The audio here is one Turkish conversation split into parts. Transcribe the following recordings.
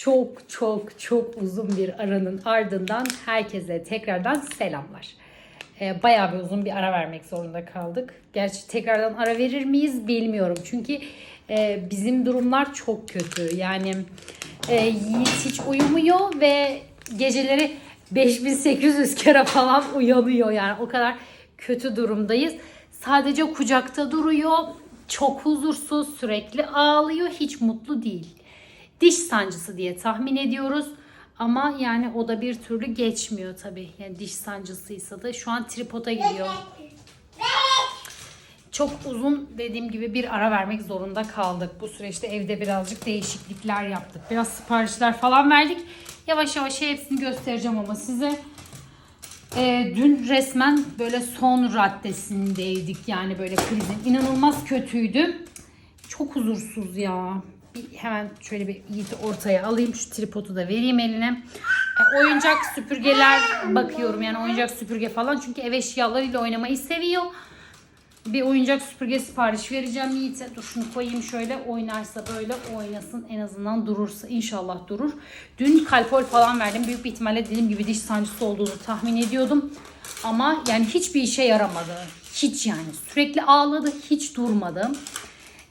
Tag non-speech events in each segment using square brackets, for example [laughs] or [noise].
Çok çok çok uzun bir aranın ardından herkese tekrardan selamlar. Ee, bayağı bir uzun bir ara vermek zorunda kaldık. Gerçi tekrardan ara verir miyiz bilmiyorum. Çünkü e, bizim durumlar çok kötü. Yani e, Yiğit hiç uyumuyor ve geceleri 5800 kere falan uyanıyor. Yani o kadar kötü durumdayız. Sadece kucakta duruyor. Çok huzursuz, sürekli ağlıyor. Hiç mutlu değil diş sancısı diye tahmin ediyoruz. Ama yani o da bir türlü geçmiyor tabii. Yani diş sancısıysa da şu an tripoda gidiyor. Çok uzun dediğim gibi bir ara vermek zorunda kaldık. Bu süreçte evde birazcık değişiklikler yaptık. Biraz siparişler falan verdik. Yavaş yavaş hepsini göstereceğim ama size. Ee, dün resmen böyle son raddesindeydik yani böyle krizin. İnanılmaz kötüydü. Çok huzursuz ya. Bir hemen şöyle bir Yiğit'i ortaya alayım. Şu tripodu da vereyim eline. E, oyuncak süpürgeler bakıyorum yani oyuncak süpürge falan. Çünkü ev eşyalarıyla oynamayı seviyor. Bir oyuncak süpürge sipariş vereceğim Yiğit'e. Dur şunu koyayım şöyle oynarsa böyle oynasın. En azından durursa inşallah durur. Dün kalpol falan verdim. Büyük bir ihtimalle dediğim gibi diş sancısı olduğunu tahmin ediyordum. Ama yani hiçbir işe yaramadı. Hiç yani. Sürekli ağladı. Hiç durmadı.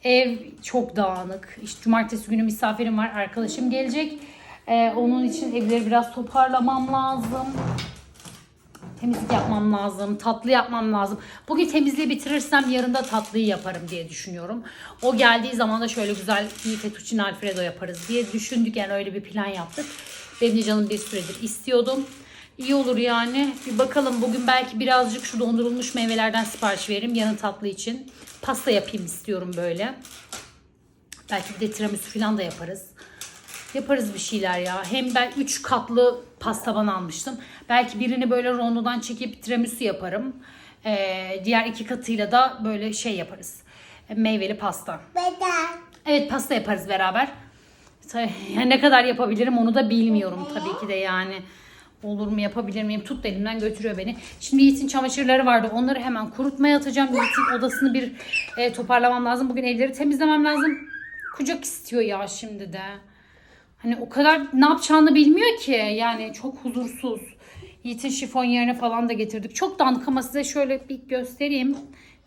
Ev çok dağınık. İşte cumartesi günü misafirim var. Arkadaşım gelecek. Ee, onun için evleri biraz toparlamam lazım. Temizlik yapmam lazım. Tatlı yapmam lazım. Bugün temizliği bitirirsem yarın da tatlıyı yaparım diye düşünüyorum. O geldiği zaman da şöyle güzel bir fettuccine alfredo yaparız diye düşündük. Yani öyle bir plan yaptık. Benim canım bir süredir istiyordum. İyi olur yani. Bir bakalım bugün belki birazcık şu dondurulmuş meyvelerden sipariş veririm. Yarın tatlı için. Pasta yapayım istiyorum böyle. Belki bir de tiramisu falan da yaparız. Yaparız bir şeyler ya. Hem ben 3 katlı pasta bana almıştım. Belki birini böyle rondodan çekip tiramisu yaparım. Ee, diğer iki katıyla da böyle şey yaparız. Meyveli pasta. Beden. Evet pasta yaparız beraber. [laughs] Ne kadar yapabilirim onu da bilmiyorum tabii ki de yani. Olur mu yapabilir miyim? Tut elimden götürüyor beni. Şimdi Yiğit'in çamaşırları vardı. Onları hemen kurutmaya atacağım. Yiğit'in odasını bir e, toparlamam lazım. Bugün evleri temizlemem lazım. Kucak istiyor ya şimdi de. Hani o kadar ne yapacağını bilmiyor ki. Yani çok huzursuz. Yiğit'in şifon yerine falan da getirdik. Çok dağınık ama size şöyle bir göstereyim.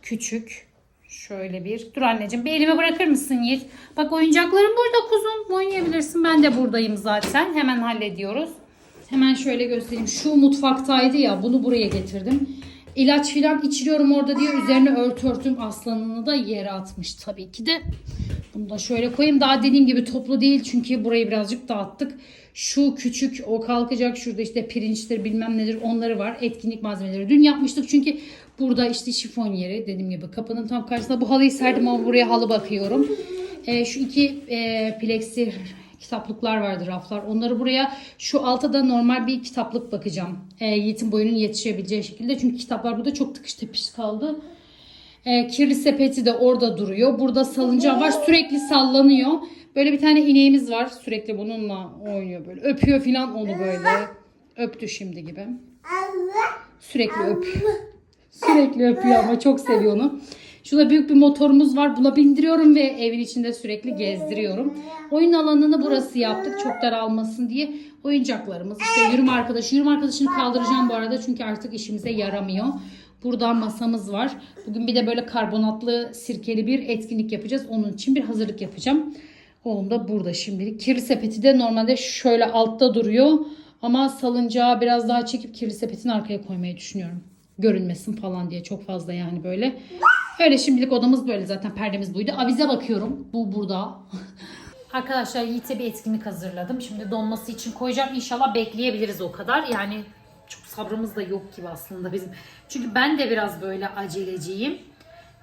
Küçük. Şöyle bir. Dur anneciğim bir elime bırakır mısın Yiğit? Bak oyuncaklarım burada kuzum. Oynayabilirsin. Ben de buradayım zaten. Hemen hallediyoruz. Hemen şöyle göstereyim. Şu mutfaktaydı ya. Bunu buraya getirdim. İlaç filan içiriyorum orada diye üzerine örtü örtüm aslanını da yere atmış tabii ki de. Bunu da şöyle koyayım. Daha dediğim gibi toplu değil çünkü burayı birazcık dağıttık. Şu küçük o kalkacak şurada işte pirinçtir bilmem nedir onları var. Etkinlik malzemeleri. Dün yapmıştık çünkü burada işte şifon yeri dediğim gibi kapının tam karşısında bu halıyı serdim ama buraya halı bakıyorum. Ee, şu iki e, plexi kitaplıklar vardı raflar. Onları buraya şu alta da normal bir kitaplık bakacağım. E, Yiğit'in boyunun yetişebileceği şekilde. Çünkü kitaplar burada çok tıkış tepiş kaldı. E, kirli sepeti de orada duruyor. Burada salıncağı var. Sürekli sallanıyor. Böyle bir tane ineğimiz var. Sürekli bununla oynuyor böyle. Öpüyor filan onu böyle. Öptü şimdi gibi. Sürekli öpüyor. Sürekli öpüyor ama çok seviyor onu. Şurada büyük bir motorumuz var. Buna bindiriyorum ve evin içinde sürekli gezdiriyorum. Oyun alanını burası yaptık. Çok daralmasın diye. Oyuncaklarımız, işte yürüme arkadaşı. Yürüme arkadaşını kaldıracağım bu arada çünkü artık işimize yaramıyor. Burada masamız var. Bugün bir de böyle karbonatlı sirkeli bir etkinlik yapacağız. Onun için bir hazırlık yapacağım. Oğlum da burada şimdilik. Kirli sepeti de normalde şöyle altta duruyor. Ama salıncağı biraz daha çekip kirli sepetin arkaya koymayı düşünüyorum. Görünmesin falan diye çok fazla yani böyle. Öyle şimdilik odamız böyle zaten perdemiz buydu. Avize bakıyorum. Bu burada. [laughs] Arkadaşlar Yiğit'e bir etkinlik hazırladım. Şimdi donması için koyacağım. İnşallah bekleyebiliriz o kadar. Yani çok sabrımız da yok gibi aslında bizim. Çünkü ben de biraz böyle aceleciyim.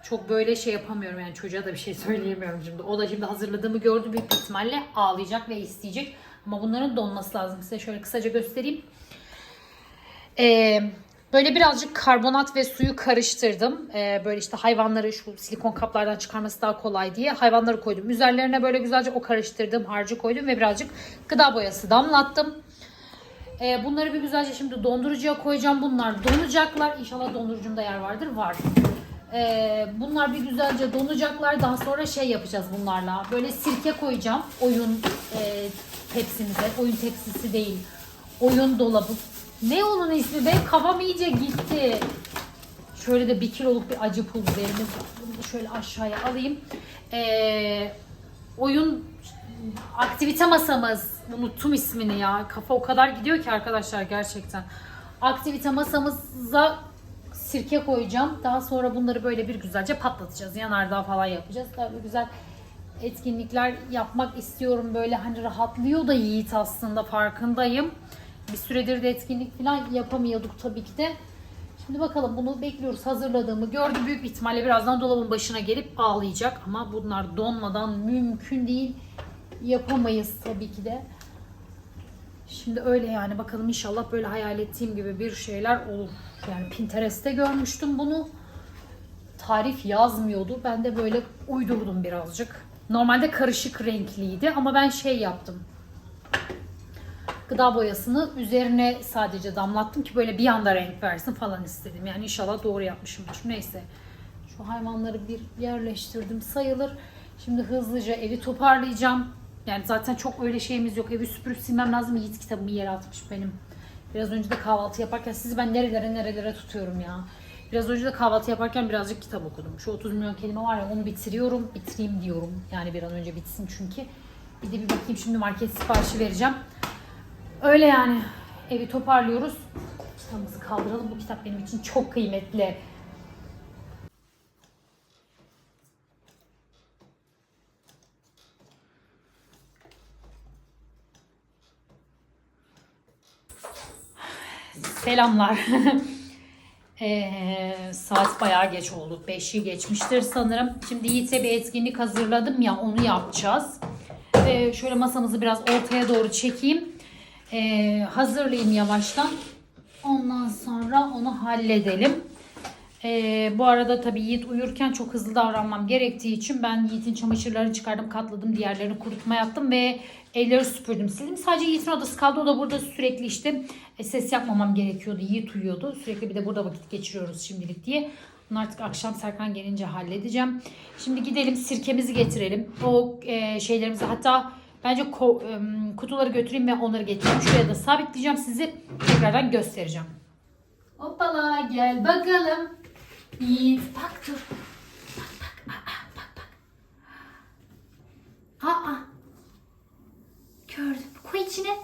Çok böyle şey yapamıyorum yani çocuğa da bir şey [laughs] söyleyemiyorum şimdi. O da şimdi hazırladığımı gördü büyük ihtimalle ağlayacak ve isteyecek. Ama bunların donması lazım. Size şöyle kısaca göstereyim. Ee, böyle birazcık karbonat ve suyu karıştırdım. Ee, böyle işte hayvanları şu silikon kaplardan çıkarması daha kolay diye hayvanları koydum. Üzerlerine böyle güzelce o karıştırdığım harcı koydum ve birazcık gıda boyası damlattım. Ee, bunları bir güzelce şimdi dondurucuya koyacağım. Bunlar donacaklar. İnşallah dondurucumda yer vardır. Var. Ee, bunlar bir güzelce donacaklar. Daha sonra şey yapacağız bunlarla. Böyle sirke koyacağım. Oyun e, tepsimize. Oyun tepsisi değil. Oyun dolabı. Ne onun ismi be? Kafam iyice gitti. Şöyle de bir kiloluk bir acı pul biberimiz şöyle aşağıya alayım. Ee, oyun aktivite masamız. Unuttum ismini ya. Kafa o kadar gidiyor ki arkadaşlar gerçekten. Aktivite masamıza sirke koyacağım. Daha sonra bunları böyle bir güzelce patlatacağız. Yanardağ falan yapacağız. Böyle güzel etkinlikler yapmak istiyorum. Böyle hani rahatlıyor da Yiğit aslında farkındayım. Bir süredir de etkinlik falan yapamıyorduk tabii ki de. Şimdi bakalım bunu bekliyoruz. Hazırladığımı gördü. Büyük ihtimalle birazdan dolabın başına gelip ağlayacak. Ama bunlar donmadan mümkün değil. Yapamayız tabii ki de. Şimdi öyle yani bakalım inşallah böyle hayal ettiğim gibi bir şeyler olur. Yani Pinterest'te görmüştüm bunu. Tarif yazmıyordu. Ben de böyle uydurdum birazcık. Normalde karışık renkliydi ama ben şey yaptım. Gıda boyasını üzerine sadece damlattım ki böyle bir anda renk versin falan istedim. Yani inşallah doğru yapmışımdır. Neyse. Şu hayvanları bir yerleştirdim sayılır. Şimdi hızlıca evi toparlayacağım. Yani zaten çok öyle şeyimiz yok. Evi süpürüp silmem lazım. Yiğit kitabımı yere atmış benim. Biraz önce de kahvaltı yaparken sizi ben nerelere nerelere tutuyorum ya. Biraz önce de kahvaltı yaparken birazcık kitap okudum. Şu 30 milyon kelime var ya onu bitiriyorum. Bitireyim diyorum. Yani bir an önce bitsin çünkü. Bir de bir bakayım şimdi market siparişi vereceğim. Öyle yani. Evi toparlıyoruz. Kitabımızı kaldıralım. Bu kitap benim için çok kıymetli. Selamlar. [laughs] Ee, saat bayağı geç oldu. 5'i geçmiştir sanırım. Şimdi Yiğit'e bir etkinlik hazırladım ya onu yapacağız. Ee, şöyle masamızı biraz ortaya doğru çekeyim. Ee, hazırlayayım yavaştan. Ondan sonra onu halledelim. Ee, bu arada tabii Yiğit uyurken çok hızlı davranmam gerektiği için ben Yiğit'in çamaşırlarını çıkardım, katladım, diğerlerini kurutma yaptım ve evleri süpürdüm, sildim. Sadece Yiğit'in odası kaldı. O da burada sürekli işte e, ses yapmamam gerekiyordu. Yiğit uyuyordu. Sürekli bir de burada vakit geçiriyoruz şimdilik diye. Bunu artık akşam Serkan gelince halledeceğim. Şimdi gidelim sirkemizi getirelim. O e, şeylerimizi hatta bence kutuları götüreyim ve onları getireyim. Şuraya da sabitleyeceğim. Sizi tekrardan göstereceğim. Hoppala gel bakalım. Yiğit bak dur. Bak bak aa, bak. Aa. Gördüm. Koy içine.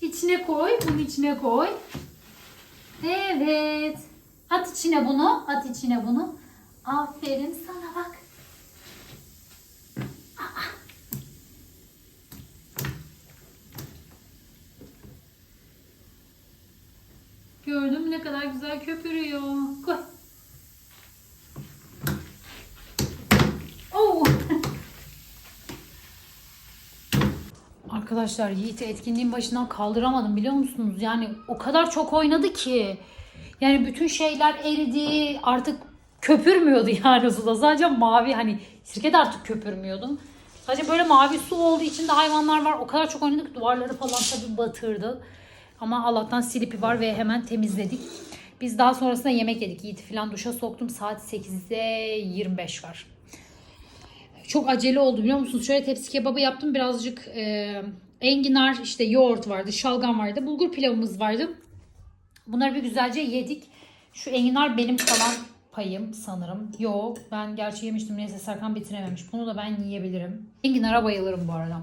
İçine koy. Bunu içine koy. Evet. At içine bunu. At içine bunu. Aferin sana bak. Aa. Gördün mü ne kadar güzel köpürüyor. Koy. Oo. [laughs] Arkadaşlar Yiğit'i etkinliğin başından kaldıramadım biliyor musunuz? Yani o kadar çok oynadı ki. Yani bütün şeyler eridi. Artık köpürmüyordu [laughs] yani suda. Sadece mavi hani sirke de artık köpürmüyordu. Sadece böyle mavi su olduğu için de hayvanlar var. O kadar çok oynadık duvarları falan tabii batırdı. Ama Allah'tan silipi var ve hemen temizledik. Biz daha sonrasında yemek yedik. Yiğit'i falan duşa soktum. Saat 8'de 25 var. Çok acele oldu biliyor musunuz? Şöyle tepsi kebabı yaptım. Birazcık e, enginar, işte yoğurt vardı, şalgam vardı, bulgur pilavımız vardı. Bunları bir güzelce yedik. Şu enginar benim kalan payım sanırım. Yok ben gerçi yemiştim. Neyse Serkan bitirememiş. Bunu da ben yiyebilirim. Enginara bayılırım bu arada.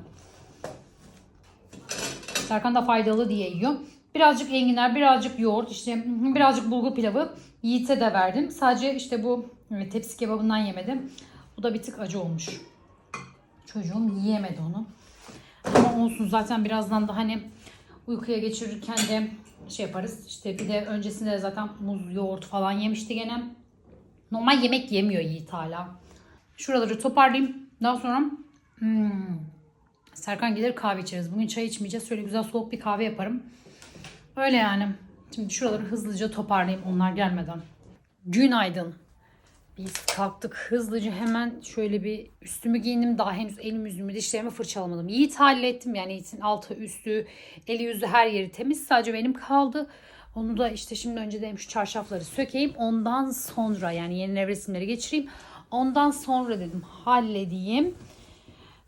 Serkan da faydalı diye yiyor. Birazcık enginar, birazcık yoğurt, işte birazcık bulgur pilavı Yiğit'e de verdim. Sadece işte bu evet, tepsi kebabından yemedim. Bu da bir tık acı olmuş. Çocuğum yiyemedi onu. Ama olsun zaten birazdan da hani uykuya geçirirken de şey yaparız. İşte bir de öncesinde de zaten muz, yoğurt falan yemişti gene. Normal yemek yemiyor Yiğit hala. Şuraları toparlayayım. Daha sonra hmm, Serkan gelir kahve içeriz. Bugün çay içmeyeceğiz. Şöyle güzel soğuk bir kahve yaparım. Öyle yani. Şimdi şuraları hızlıca toparlayayım onlar gelmeden. Günaydın. Biz kalktık hızlıca hemen şöyle bir üstümü giyindim. Daha henüz elim yüzümü dişlerimi fırçalamadım. Yiğit hallettim yani Yiğit'in altı üstü eli yüzü her yeri temiz. Sadece benim kaldı. Onu da işte şimdi önce dedim şu çarşafları sökeyim. Ondan sonra yani yeni nevresimleri geçireyim. Ondan sonra dedim halledeyim.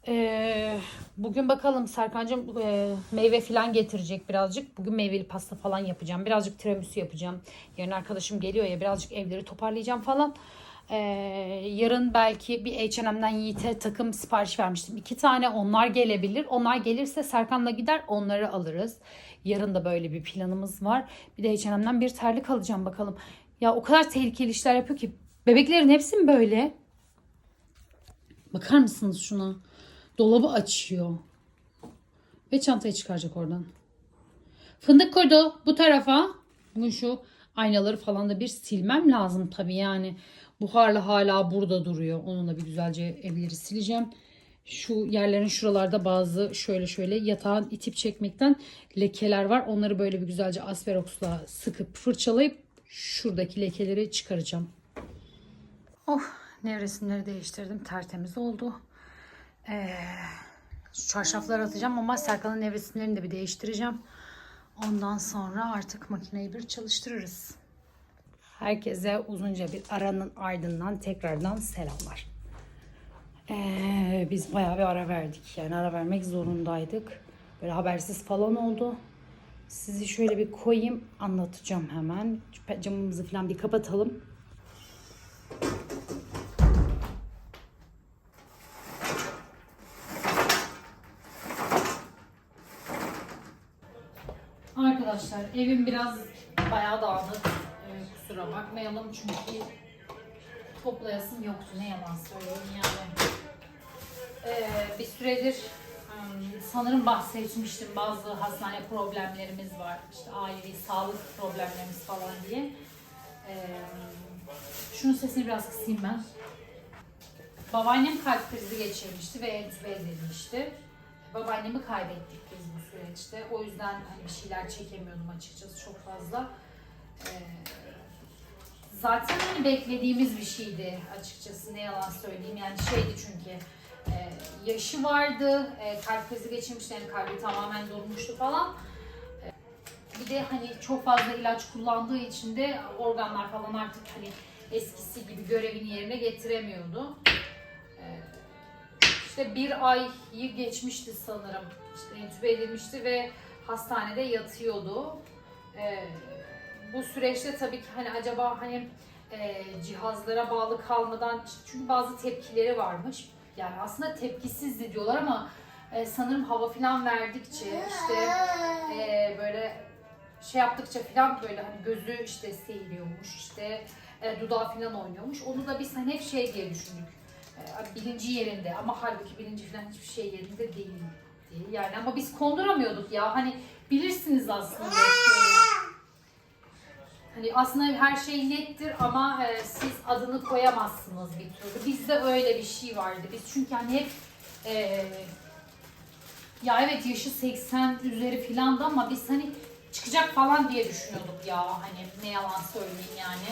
Ee, Bugün bakalım Serkan'cığım e, meyve falan getirecek birazcık. Bugün meyveli pasta falan yapacağım. Birazcık tiramisu yapacağım. Yarın arkadaşım geliyor ya birazcık evleri toparlayacağım falan. E, yarın belki bir H&M'den Yiğit'e takım sipariş vermiştim. İki tane onlar gelebilir. Onlar gelirse Serkan'la gider onları alırız. Yarın da böyle bir planımız var. Bir de H&M'den bir terlik alacağım bakalım. Ya o kadar tehlikeli işler yapıyor ki. Bebeklerin hepsi mi böyle? Bakar mısınız şuna? Dolabı açıyor. Ve çantayı çıkaracak oradan. Fındık koydu bu tarafa. Bugün şu aynaları falan da bir silmem lazım tabii yani. Buharlı hala burada duruyor. Onunla bir güzelce evleri sileceğim. Şu yerlerin şuralarda bazı şöyle şöyle yatağın itip çekmekten lekeler var. Onları böyle bir güzelce asperoksla sıkıp fırçalayıp şuradaki lekeleri çıkaracağım. Oh nevresimleri değiştirdim. Tertemiz oldu. Ee, çarşafları atacağım ama Serkan'ın nevresimlerini de bir değiştireceğim. Ondan sonra artık makineyi bir çalıştırırız. Herkese uzunca bir aranın ardından tekrardan selamlar. Ee, biz bayağı bir ara verdik. Yani ara vermek zorundaydık. Böyle habersiz falan oldu. Sizi şöyle bir koyayım anlatacağım hemen. Camımızı falan bir kapatalım. Arkadaşlar evim biraz bayağı dağınık. Ee, kusura bakmayalım çünkü toplayasım yoktu ne yalan söyleyeyim yani. Ee, bir süredir hmm, sanırım bahsetmiştim bazı hastane problemlerimiz var. İşte ailevi sağlık problemlerimiz falan diye. Ee, şunun sesini biraz kısayım ben. Babaannem kalp krizi geçirmişti ve entübe edilmişti. Babaannemi kaybettik biz bu süreçte. O yüzden hani bir şeyler çekemiyordum açıkçası çok fazla. Ee, zaten hani beklediğimiz bir şeydi açıkçası ne yalan söyleyeyim. Yani şeydi çünkü e, yaşı vardı, e, kalp krizi geçirmişti yani kalbi tamamen durmuştu falan. E, bir de hani çok fazla ilaç kullandığı için de organlar falan artık hani eskisi gibi görevini yerine getiremiyordu. İşte bir ayı geçmişti sanırım. İşte entübe edilmişti ve hastanede yatıyordu. Ee, bu süreçte tabii ki hani acaba hani e, cihazlara bağlı kalmadan çünkü bazı tepkileri varmış. Yani aslında tepkisizdi diyorlar ama e, sanırım hava falan verdikçe işte e, böyle şey yaptıkça falan böyle hani gözü işte seyiriyormuş işte e, dudağı falan oynuyormuş. Onu da biz hani hep şey diye düşündük. E, bilinci yerinde ama halbuki bilinci falan hiçbir şey yerinde değil. Yani ama biz konduramıyorduk ya. Hani bilirsiniz aslında. Hani aslında her şey nettir ama e, siz adını koyamazsınız bir türlü. Bizde öyle bir şey vardı. Biz çünkü hani hep e, ya evet yaşı 80 üzeri filandı ama biz hani çıkacak falan diye düşünüyorduk ya. Hani ne yalan söyleyeyim yani.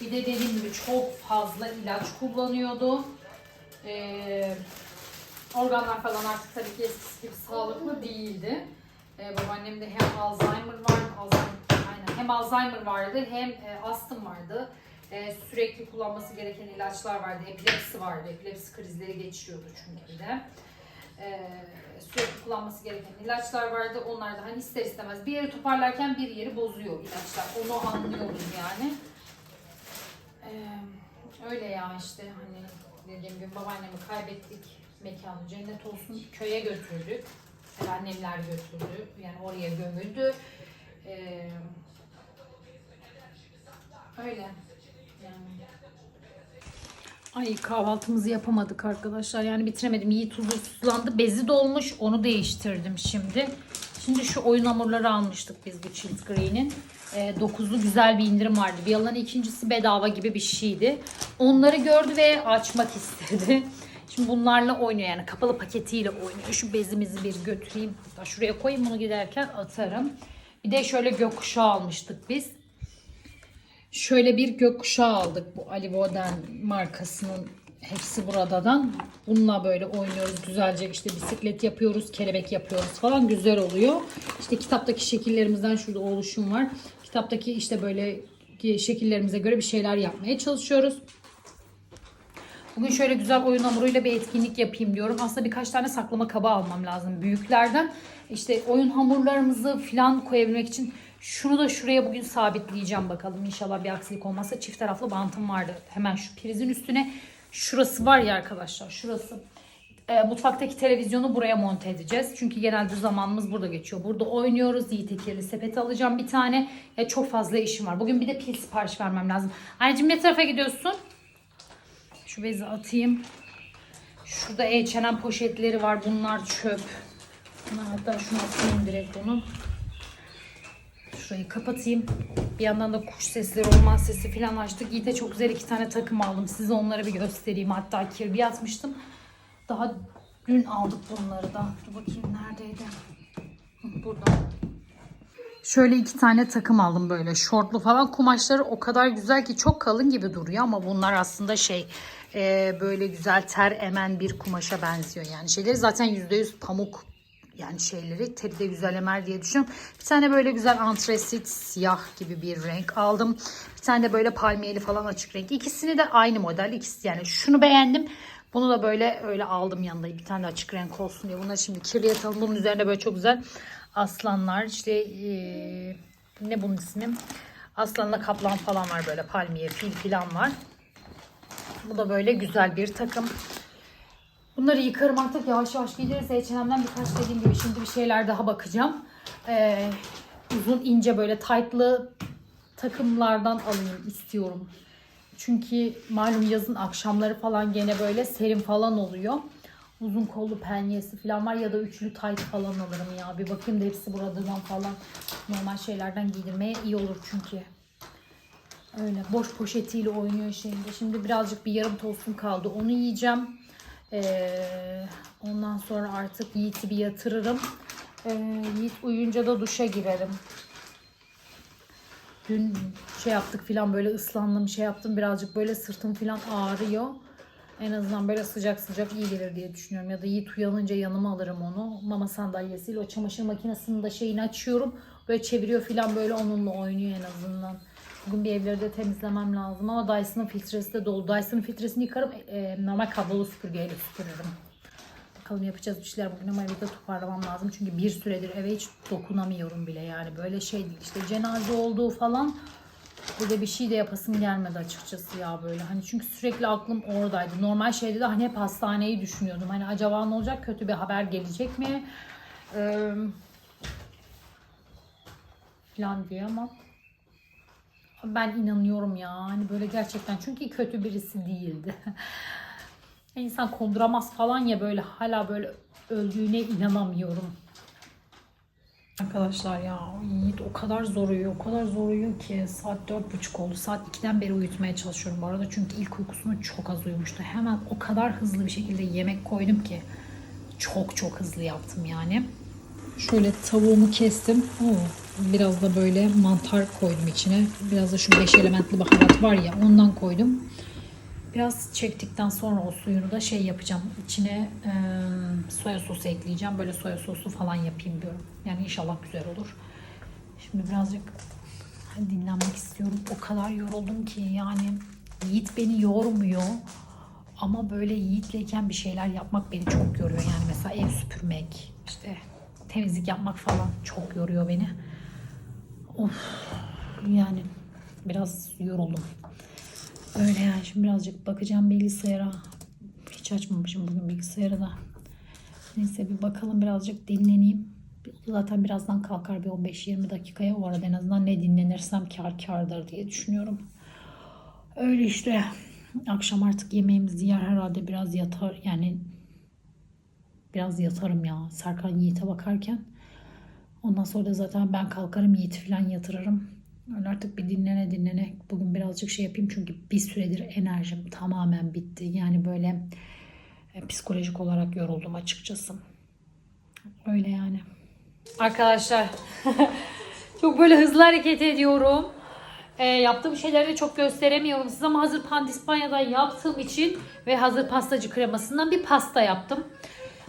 Bir de dediğim gibi çok fazla ilaç kullanıyordu. Ee, organlar falan artık tabii ki eskisi gibi sağlıklı değildi. Ee, babaannemde hem Alzheimer var, Alzheimer, aynen, hem Alzheimer vardı hem e, astım vardı. E, sürekli kullanması gereken ilaçlar vardı, epilepsi vardı, epilepsi krizleri geçiriyordu çünkü de. E, sürekli kullanması gereken ilaçlar vardı. Onlar da hani ister istemez bir yeri toparlarken bir yeri bozuyor ilaçlar. Onu anlıyoruz yani. E, öyle ya işte hani dediğim gibi babaannemi kaybettik. Mekanı cennet olsun. Köye götürdük. Yani annemler götürdü. Yani oraya gömüldü. Ee, öyle. Yani. Ay kahvaltımızı yapamadık arkadaşlar. Yani bitiremedim. Yiğit tuzsuzlandı. Bezi dolmuş. Onu değiştirdim şimdi. Şimdi şu oyun hamurları almıştık biz bu Chills Green'in. E, dokuzlu güzel bir indirim vardı. Bir yalan ikincisi bedava gibi bir şeydi. Onları gördü ve açmak [laughs] istedi. Şimdi bunlarla oynuyor yani kapalı paketiyle oynuyor. Şu bezimizi bir götüreyim. Hatta şuraya koyayım bunu giderken atarım. Bir de şöyle gökkuşağı almıştık biz. Şöyle bir gökkuşağı aldık bu Ali Boden markasının hepsi buradadan. Bununla böyle oynuyoruz güzelce işte bisiklet yapıyoruz, kelebek yapıyoruz falan güzel oluyor. İşte kitaptaki şekillerimizden şurada oluşum var. Kitaptaki işte böyle şekillerimize göre bir şeyler yapmaya çalışıyoruz. Bugün şöyle güzel oyun hamuruyla bir etkinlik yapayım diyorum. Aslında birkaç tane saklama kabı almam lazım büyüklerden. İşte oyun hamurlarımızı falan koyabilmek için şunu da şuraya bugün sabitleyeceğim bakalım. İnşallah bir aksilik olmazsa çift taraflı bantım vardı. Hemen şu prizin üstüne şurası var ya arkadaşlar şurası. E, mutfaktaki televizyonu buraya monte edeceğiz. Çünkü genelde zamanımız burada geçiyor. Burada oynuyoruz. Yiğit Ekirli sepet alacağım bir tane. Ya çok fazla işim var. Bugün bir de pil sipariş vermem lazım. Anneciğim ne tarafa gidiyorsun? Şu bezi atayım. Şurada H&M poşetleri var. Bunlar çöp. Hatta şunu atayım direkt bunu. Şurayı kapatayım. Bir yandan da kuş sesleri, orman sesi falan açtık. Yiğit'e çok güzel iki tane takım aldım. Size onları bir göstereyim. Hatta kirbi atmıştım. Daha dün aldık bunları da. Dur bakayım neredeydi? Burada. Şöyle iki tane takım aldım böyle şortlu falan. Kumaşları o kadar güzel ki çok kalın gibi duruyor ama bunlar aslında şey e, böyle güzel ter emen bir kumaşa benziyor. Yani şeyleri zaten %100 pamuk yani şeyleri teri de güzel emer diye düşünüyorum. Bir tane böyle güzel antresit siyah gibi bir renk aldım. Bir tane de böyle palmiyeli falan açık renk. İkisini de aynı model. İkisi yani şunu beğendim. Bunu da böyle öyle aldım yanında. Bir tane de açık renk olsun diye. Bunları şimdi kirli atalım. Bunun üzerine böyle çok güzel aslanlar işte eee, ne bunun ismi? Aslanla kaplan falan var böyle palmiye fil falan var. Bu da böyle güzel bir takım. Bunları yıkarım artık yavaş yavaş gideriz. H&M'den birkaç dediğim gibi şimdi bir şeyler daha bakacağım. Ee, uzun ince böyle tight'lı takımlardan alayım istiyorum. Çünkü malum yazın akşamları falan gene böyle serin falan oluyor. Uzun kollu penyesi falan var ya da üçlü tight falan alırım ya. Bir bakayım da hepsi buradan falan normal şeylerden giydirmeye iyi olur çünkü. Öyle boş poşetiyle oynuyor şimdi. Şimdi birazcık bir yarım tostum kaldı. Onu yiyeceğim. Ee, ondan sonra artık Yiğit'i bir yatırırım. Ee, Yiğit uyuyunca da duşa girerim. Dün şey yaptık filan böyle ıslandım şey yaptım birazcık böyle sırtım filan ağrıyor. En azından böyle sıcak sıcak iyi gelir diye düşünüyorum. Ya da Yiğit uyanınca yanıma alırım onu. Mama sandalyesiyle o çamaşır makinesinin de şeyini açıyorum. Böyle çeviriyor filan böyle onunla oynuyor en azından. Bugün bir evleri de temizlemem lazım ama Dyson'ın filtresi de dolu. Dyson'ın filtresini yıkarım. e, normal kablolu süpürgeyle süpürürüm. Bakalım yapacağız bir şeyler bugün ama evi de toparlamam lazım. Çünkü bir süredir eve hiç dokunamıyorum bile yani. Böyle şey değil işte cenaze olduğu falan. Bir de bir şey de yapasım gelmedi açıkçası ya böyle. Hani çünkü sürekli aklım oradaydı. Normal şeyde de hani hep hastaneyi düşünüyordum. Hani acaba ne olacak? Kötü bir haber gelecek mi? Ee, falan diye ama ben inanıyorum ya. Hani böyle gerçekten çünkü kötü birisi değildi. [laughs] İnsan konduramaz falan ya böyle hala böyle öldüğüne inanamıyorum. Arkadaşlar ya Yiğit o kadar zor uyuyor, o kadar zor uyuyor ki saat dört buçuk oldu. Saat 2'den beri uyutmaya çalışıyorum bu arada çünkü ilk uykusunu çok az uyumuştu. Hemen o kadar hızlı bir şekilde yemek koydum ki çok çok hızlı yaptım yani. Şöyle tavuğumu kestim. Oo, biraz da böyle mantar koydum içine. Biraz da şu beş elementli baharat var ya ondan koydum. Biraz çektikten sonra o suyunu da şey yapacağım. İçine e, soya sosu ekleyeceğim. Böyle soya sosu falan yapayım diyorum. Yani inşallah güzel olur. Şimdi birazcık dinlenmek istiyorum. O kadar yoruldum ki yani Yiğit beni yormuyor. Ama böyle Yiğit'leyken bir şeyler yapmak beni çok yoruyor. Yani mesela ev süpürmek, işte temizlik yapmak falan çok yoruyor beni. Of yani biraz yoruldum. Öyle yani şimdi birazcık bakacağım bilgisayara. Hiç açmamışım bugün bilgisayarı da. Neyse bir bakalım birazcık dinleneyim. Zaten birazdan kalkar bir 15-20 dakikaya o arada en azından ne dinlenirsem kar kardır diye düşünüyorum. Öyle işte. Akşam artık yemeğimizi yer herhalde biraz yatar yani biraz yatarım ya Serkan Yiğit'e bakarken. Ondan sonra da zaten ben kalkarım Yiğit'i falan yatırırım. Öyle artık bir dinlene dinlene bugün birazcık şey yapayım çünkü bir süredir enerjim tamamen bitti. Yani böyle e, psikolojik olarak yoruldum açıkçası. Öyle yani. Arkadaşlar [laughs] çok böyle hızlı hareket ediyorum. E, yaptığım şeyleri de çok gösteremiyorum size ama hazır pandispanya'dan yaptığım için ve hazır pastacı kremasından bir pasta yaptım.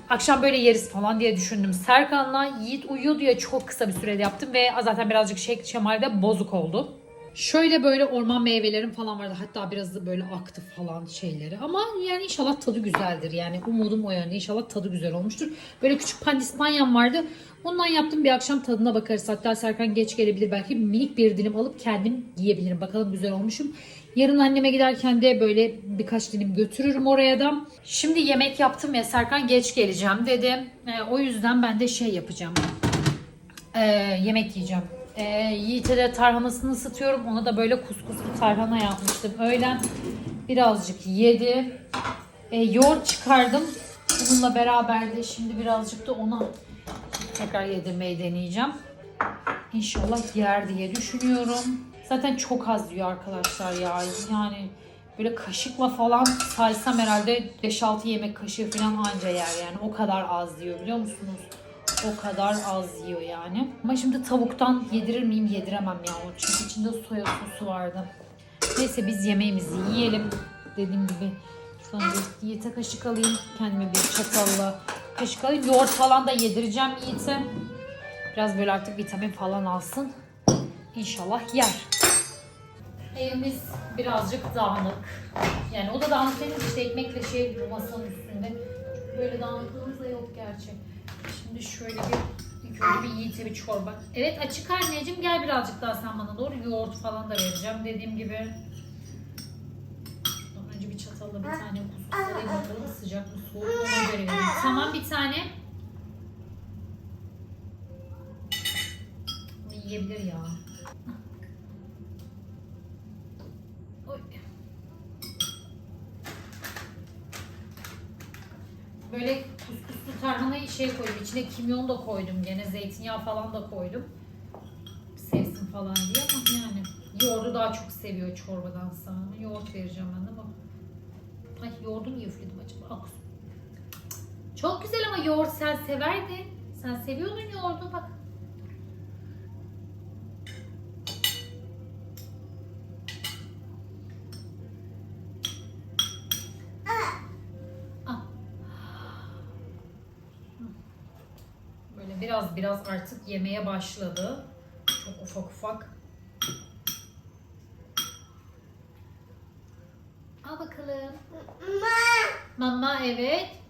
Akşam böyle yeriz falan diye düşündüm. Serkan'la Yiğit uyuyor diye çok kısa bir sürede yaptım ve zaten birazcık şey şemalde bozuk oldu. Şöyle böyle orman meyvelerim falan vardı. Hatta biraz da böyle aktı falan şeyleri. Ama yani inşallah tadı güzeldir. Yani umudum o yönde. İnşallah tadı güzel olmuştur. Böyle küçük pandispanyam vardı. Ondan yaptım bir akşam tadına bakarız. Hatta Serkan geç gelebilir. Belki minik bir dilim alıp kendim yiyebilirim. Bakalım güzel olmuşum. Yarın anneme giderken de böyle birkaç dilim götürürüm oraya da. Şimdi yemek yaptım ya Serkan geç geleceğim dedi. E, o yüzden ben de şey yapacağım. E, yemek yiyeceğim. E, Yiğit'e tarhanasını ısıtıyorum. Ona da böyle kuskuslu tarhana yapmıştım. Öğlen birazcık yedi. E, yoğurt çıkardım. Bununla beraber de şimdi birazcık da ona tekrar yedirmeyi deneyeceğim. İnşallah yer diye düşünüyorum. Zaten çok az diyor arkadaşlar ya. Yani böyle kaşıkla falan saysam herhalde 5-6 yemek kaşığı falan anca yer yani. O kadar az diyor biliyor musunuz? O kadar az yiyor yani. Ama şimdi tavuktan yedirir miyim? Yediremem ya. Çünkü içinde soya sosu vardı. Neyse biz yemeğimizi yiyelim. Dediğim gibi şuradan bir Yiğit'e kaşık alayım. Kendime bir çatalla kaşık alayım. Yoğurt falan da yedireceğim Yiğit'e. Biraz böyle artık vitamin falan alsın. İnşallah yer. Evimiz birazcık dağınık. Yani o da dağınık değil işte ekmekle şey bu masanın üstünde. Böyle dağınıklığımız da yok gerçi. Şimdi şöyle bir ilk bir Yiğit'e bir çorba. Evet açık anneciğim gel birazcık daha sen bana doğru yoğurt falan da vereceğim dediğim gibi. Şuradan önce bir çatalla bir tane kuskus alayım bakalım sıcak mı soğuk mu ona göre. Tamam bir tane. Bunu yiyebilir ya. Böyle kuskuslu tarhanayı şey koydum. İçine kimyon da koydum gene. Zeytinyağı falan da koydum. Sevsin falan diye ama yani yoğurdu daha çok seviyor çorbadan sonra. Yoğurt vereceğim ben bak. Ay yoğurdu niye üfledim acaba? Ah. Çok güzel ama yoğurt sen severdin. Sen seviyordun yoğurdu bak. Biraz biraz artık yemeye başladı. Çok ufak ufak. Al bakalım. Mama evet.